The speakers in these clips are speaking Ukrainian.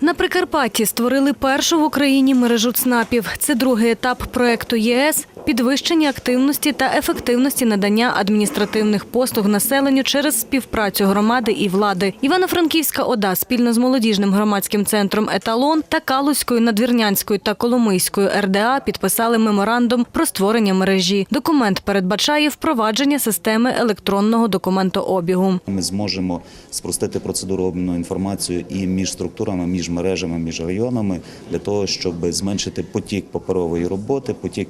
На Прикарпатті створили першу в Україні мережу ЦНАПів. Це другий етап проекту ЄС підвищення активності та ефективності надання адміністративних послуг населенню через співпрацю громади і влади. Івано-Франківська ОДА спільно з молодіжним громадським центром Еталон та Калузькою, Надвірнянською та Коломийською РДА підписали меморандум про створення мережі. Документ передбачає впровадження системи електронного документообігу. Ми зможемо спростити процедуру обміну інформацією і між структурами, між мережами, між районами для того, щоб зменшити потік паперової роботи, потік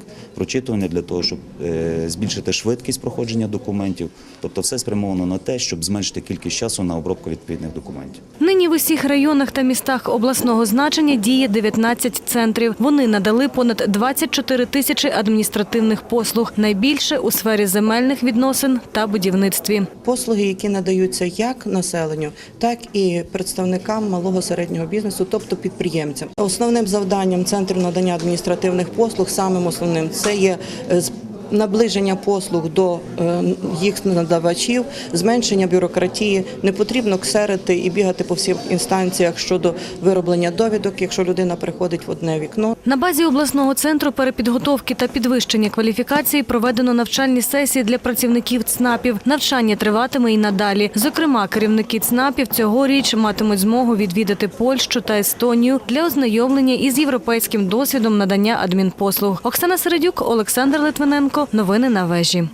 прочитування для того, щоб е, збільшити швидкість проходження документів. Тобто, все спрямовано на те, щоб зменшити кількість часу на обробку відповідних документів. Нині в усіх районах та містах обласного значення діє 19 центрів. Вони надали понад 24 тисячі адміністративних послуг, найбільше у сфері земельних відносин та будівництві. Послуги, які надаються як населенню, так і представникам малого середнього бізнесу, тобто підприємцям. Основним завданням центрів надання адміністративних послуг, самим основним, це є е, з- наближення послуг до е, їх надавачів, зменшення бюрократії. Не потрібно ксерити і бігати по всіх інстанціях щодо вироблення довідок, якщо людина приходить в одне вікно. На базі обласного центру перепідготовки та підвищення кваліфікації проведено навчальні сесії для працівників ЦНАПів. Навчання триватиме і надалі. Зокрема, керівники ЦНАПів цьогоріч матимуть змогу відвідати Польщу та Естонію для ознайомлення із європейським досвідом надання адмінпослуг. Оксана Середюк, Олександр Литвиненко. Новини на вежі.